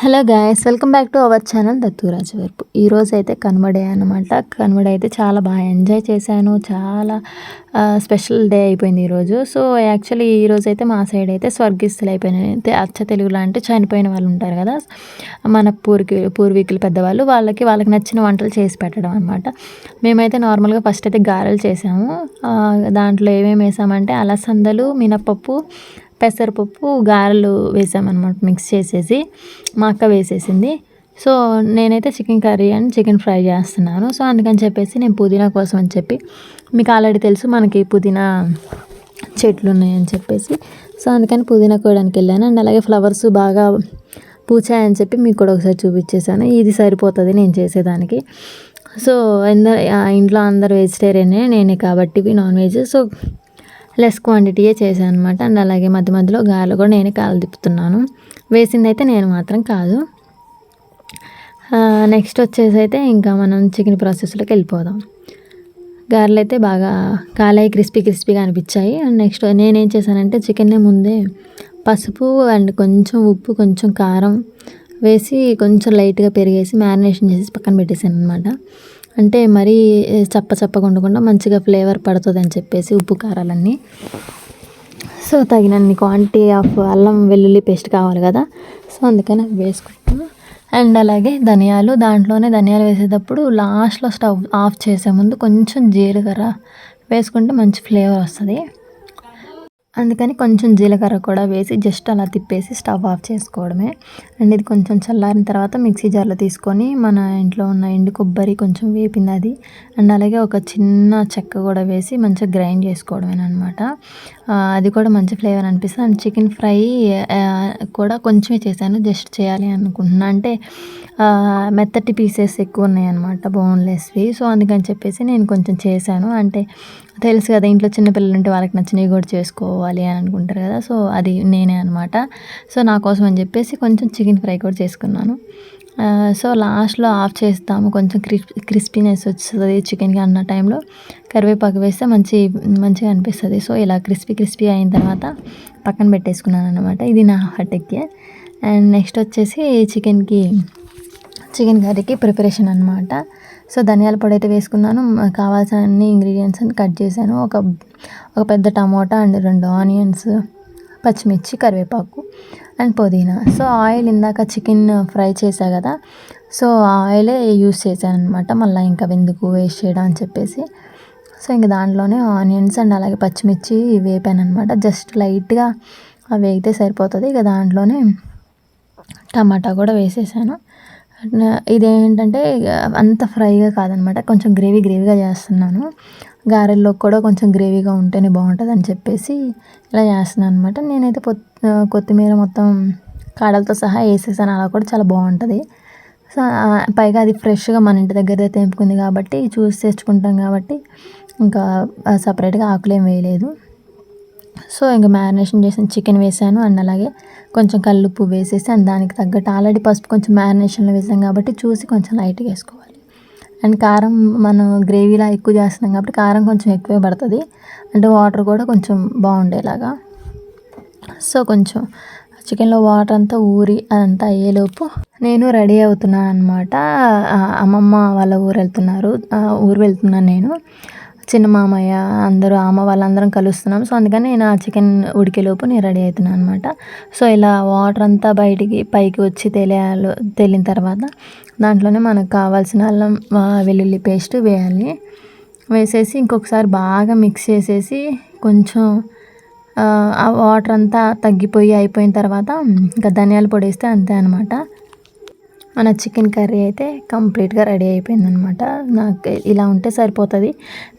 Hello guys welcome back to our channel Datturaj Varapu ఈరోజు అయితే కనుమడే అనమాట కనుమడే అయితే చాలా బాగా ఎంజాయ్ చేశాను. చాలా స్పెషల్ డే అయిపోయింది ఈరోజు సో యాక్చువల్లీ ఈరోజు అయితే మా సైడ్ అయితే స్వర్గిస్తులు అయిపోయినాయి. అయితే అచ్చ తెలుగులో అంటే చనిపోయిన వాళ్ళు ఉంటారు కదా. మన పూర్వీ పూర్వీకులు పెద్దవాళ్ళు వాళ్ళకి వాళ్ళకి నచ్చిన వంటలు చేసి పెట్టడం అనమాట మేమైతే నార్మల్గా ఫస్ట్ అయితే గారెలు చేసాము. దాంట్లో ఏమేమి వేసామంటే అలసందలు మినపప్పు పెసరపప్పు గారెలు వేసామన్నమాట మిక్స్ చేసేసి మా అక్క వేసేసింది. సో నేనైతే chicken curry and chicken fry చేస్తున్నాను. సో అందుకని చెప్పేసి నేను పుదీనా కోసం అని చెప్పి మీకు ఆల్రెడీ తెలుసు మనకి పుదీనా చెట్లు ఉన్నాయని చెప్పేసి. సో అందుకని పుదీనా కోయడానికి వెళ్ళాను. అండ్ అలాగే ఫ్లవర్స్ బాగా పూచాయని చెప్పి మీకు కూడా ఒకసారి చూపించేశాను. ఇది సరిపోతుంది నేను చేసేదానికి. సో అందరు ఇంట్లో అందరు వెజిటేరియనే నేనే కాబట్టి నాన్ వెజ్ సో లెస్ క్వాంటిటీయే చేశాను అనమాట అండ్ అలాగే మధ్య మధ్యలో గారెలు కూడా నేనే కాలు తిప్పుతున్నాను. వేసింది అయితే నేను మాత్రం కాదు. నెక్స్ట్ వచ్చేసి అయితే ఇంకా మనం చికెన్ ప్రాసెస్లోకి వెళ్ళిపోదాం. గారెలు అయితే బాగా కాలాయి క్రిస్పీ క్రిస్పీగా అనిపించాయి. అండ్ నెక్స్ట్ నేనేం చేశానంటే చికెన్నే ముందే పసుపు అండ్ కొంచెం ఉప్పు కొంచెం కారం వేసి కొంచెం లైట్గా పెరిగేసి మ్యారినేషన్ చేసి పక్కన పెట్టేసాను అనమాట అంటే మరీ చప్ప చప్పగా ఉండకుండా మంచిగా ఫ్లేవర్ పడుతుంది అని చెప్పేసి ఉప్పు కారాలన్నీ. సో తగినన్ని క్వాంటిటీ ఆఫ్ అల్లం వెల్లుల్లి పేస్ట్ కావాలి కదా. సో అందుకని అవి వేసుకుంటాను అండ్ అలాగే ధనియాలు దాంట్లోనే ధనియాలు వేసేటప్పుడు లాస్ట్లో స్టవ్ ఆఫ్ చేసే ముందు కొంచెం జీలకర్ర వేసుకుంటే మంచి ఫ్లేవర్ వస్తుంది. అందుకని కొంచెం జీలకర్ర కూడా వేసి జస్ట్ అలా తిప్పేసి స్టవ్ ఆఫ్ చేసుకోవడమే. అండ్ ఇది కొంచెం చల్లారిన తర్వాత మిక్సీ జార్లో తీసుకొని మన ఇంట్లో ఉన్న ఎండు కొబ్బరి కొంచెం వేపింది అది. అండ్ అలాగే ఒక చిన్న చెక్క కూడా వేసి మంచిగా గ్రైండ్ చేసుకోవడమేనమాట అది కూడా మంచి ఫ్లేవర్ అనిపిస్తుంది. అండ్ చికెన్ ఫ్రై కూడా కొంచెమే చేశాను జస్ట్ చేయాలి అనుకుంటున్నా. అంటే మెత్తటి పీసెస్ ఎక్కువ ఉన్నాయన్నమాట బోన్లెస్వి. సో అందుకని చెప్పేసి నేను కొంచెం చేశాను. అంటే తెలుసు కదా ఇంట్లో చిన్నపిల్లలు ఉంటే వాళ్ళకి నచ్చినవి కూడా చేసుకోవాలి అని అనుకుంటారు కదా సో అది నేనే అనమాట సో నా కోసం అని చెప్పేసి కొంచెం చికెన్ ఫ్రై కూడా చేసుకున్నాను. సో లాస్ట్లో ఆఫ్ చేస్తాము కొంచెం క్రిస్ క్రిస్పీనెస్ వస్తుంది చికెన్కి అన్న టైంలో. కరివేపాకు వేస్తే మంచి మంచిగా అనిపిస్తుంది. సో ఇలా క్రిస్పీ క్రిస్పీ అయిన తర్వాత పక్కన పెట్టేసుకున్నాను అనమాట ఇది నా హటెక్కే అండ్ నెక్స్ట్ వచ్చేసి చికెన్కి చికెన్ కర్రీకి ప్రిపరేషన్ అనమాట సో ధనియాల పొడి అయితే వేసుకున్నాను. కావాల్సిన అన్ని ఇంగ్రీడియంట్స్ అని కట్ చేశాను. ఒక ఒక పెద్ద టమోటా అండ్ రెండు ఆనియన్స్ పచ్చిమిర్చి కరివేపాకు అండ్ పుదీనా. సో ఆయిల్ ఇందాక చికెన్ ఫ్రై చేశా కదా. సో ఆయిలే యూస్ చేశాను అనమాట మళ్ళీ ఇంకా ఎందుకు వేస్ట్ చేయడం అని చెప్పేసి. సో ఇంక దాంట్లోనే ఆనియన్స్ అండ్ అలాగే పచ్చిమిర్చి వేపాను అనమాట జస్ట్ లైట్గా అవి వేగితే సరిపోతుంది. ఇక దాంట్లోనే టమాటా కూడా వేసేసాను. ఇదేంటంటే అంత ఫ్రైగా కాదనమాట కొంచెం గ్రేవీ గ్రేవీగా చేస్తున్నాను. గారెల్లో కూడా కొంచెం గ్రేవీగా ఉంటేనే బాగుంటుంది అని చెప్పేసి ఇలా చేస్తున్నాను అనమాట నేనైతే కొత్తిమీర మొత్తం కాడలతో సహా వేసేసాను. అలా కూడా చాలా బాగుంటుంది. సో పైగా అది ఫ్రెష్గా మన ఇంటి దగ్గర తెంపుకుంది కాబట్టి చూసి తెచ్చుకుంటాం కాబట్టి ఇంకా సపరేట్గా ఆకులు ఏం వేయలేదు. సో ఇంకా మ్యారినేషన్ చేసిన చికెన్ వేసాను అండ్ అలాగే కొంచెం కల్లుప్పు వేసేసి అండ్ దానికి తగ్గట్టు ఆల్రెడీ పసుపు కొంచెం మ్యారినేషన్లో వేసాం కాబట్టి చూసి కొంచెం లైట్గా వేసుకోవాలి. అండ్ కారం మనం గ్రేవీలా ఎక్కువ చేస్తున్నాం కాబట్టి కారం కొంచెం ఎక్కువే పడుతుంది. అంటే వాటర్ కూడా కొంచెం బాగుండేలాగా. సో కొంచెం చికెన్లో వాటర్ అంతా ఊరి అదంతా అయ్యేలోపు నేను రెడీ అవుతున్నాను అనమాట అమ్మమ్మ వాళ్ళ ఊరు వెళ్తున్నారు. ఊరు వెళ్తున్నాను నేను. చిన్న మామయ్య అందరూ అమ్మ వాళ్ళందరం కలుస్తున్నాం. సో అందుకని నేను ఆ చికెన్ ఉడికేలోపు నేను రెడీ అవుతున్నాను అనమాట సో ఇలా వాటర్ అంతా బయటికి పైకి వచ్చి తెలియాలి తేలిన తర్వాత దాంట్లోనే మనకు కావాల్సిన అల్లం వెల్లుల్లి పేస్ట్ వేయాలి. వేసేసి ఇంకొకసారి బాగా మిక్స్ చేసేసి కొంచెం ఆ వాటర్ అంతా తగ్గిపోయి అయిపోయిన తర్వాత ఇంకా ధనియాల పొడి వేస్తే అంతే అనమాట మన చికెన్ కర్రీ అయితే కంప్లీట్గా రెడీ అయిపోయింది అనమాట నాకు ఇలా ఉంటే సరిపోతుంది.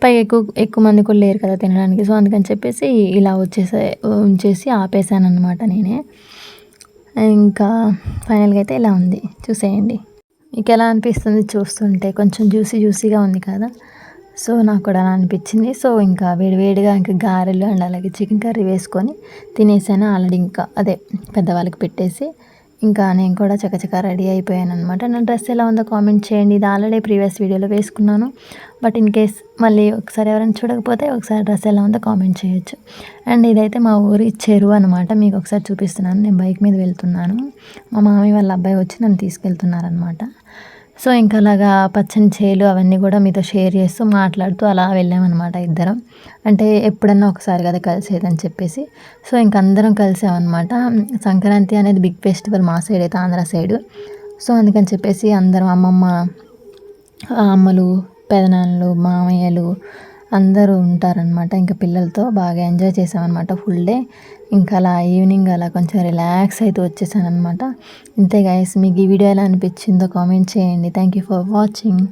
పై ఎక్కువ ఎక్కువ మంది కూడా లేరు కదా తినడానికి. సో అందుకని చెప్పేసి ఇలా వచ్చేసే ఉంచేసి ఆపేసాను అనమాట నేనే. ఇంకా ఫైనల్గా అయితే ఇలా ఉంది. చూసేయండి. మీకు ఎలా అనిపిస్తుంది చూస్తుంటే? కొంచెం జ్యూసీ జ్యూసీగా ఉంది కదా. సో నాకు కూడా అలా అనిపించింది. సో ఇంకా వేడివేడిగా ఇంకా గారెలు అండ్ అలాగే చికెన్ కర్రీ వేసుకొని తినేసాను ఆల్రెడీ ఇంకా. అదే పెద్దవాళ్ళకి పెట్టేసి. ఇంకా నేను కూడా చకచకా రెడీ అయిపోయాను అనమాట నా డ్రెస్ ఎలా ఉందో కామెంట్ చేయండి. ఇది ఆల్రెడీ ప్రీవియస్ వీడియోలో వేసుకున్నాను. బట్ ఇన్ కేస్ మళ్ళీ ఒకసారి ఎవరైనా చూడకపోతే ఒకసారి డ్రెస్ ఎలా ఉందో కామెంట్ చేయొచ్చు. అండ్ ఇదైతే మా ఊరి చెరువు అనమాట మీకు ఒకసారి చూపిస్తున్నాను. నేను బైక్ మీద వెళ్తున్నాను. మా మామయ్య వాళ్ళ అబ్బాయి వచ్చి నన్ను తీసుకెళ్తున్నారనమాట సో ఇంకా అలాగా పచ్చని చేలు అవన్నీ కూడా మీతో షేర్ చేస్తూ మాట్లాడుతూ అలా వెళ్ళామన్నమాట ఇద్దరం. అంటే ఎప్పుడన్నా ఒకసారి కదా కలిసేదని చెప్పేసి. సో ఇంక అందరం కలిసామన్నమాట. సంక్రాంతి అనేది బిగ్ ఫెస్టివల్ మా సైడ్ అయితే ఆంధ్ర సైడ్. సో అందుకని చెప్పేసి అందరం అమ్మమ్మ అమ్మలు పెదనాన్నలు మామయ్యలు అందరూ ఉంటారనమాట ఇంకా పిల్లలతో బాగా ఎంజాయ్ చేసామన్నమాట ఫుల్ డే. ఇంకా అలా ఈవినింగ్ అలా కొంచెం రిలాక్స్ అయితే వచ్చేసానమాట ఇంతే గాయస్ మీకు ఈ వీడియో ఎలా అనిపించిందో కామెంట్ చేయండి. Thank you for watching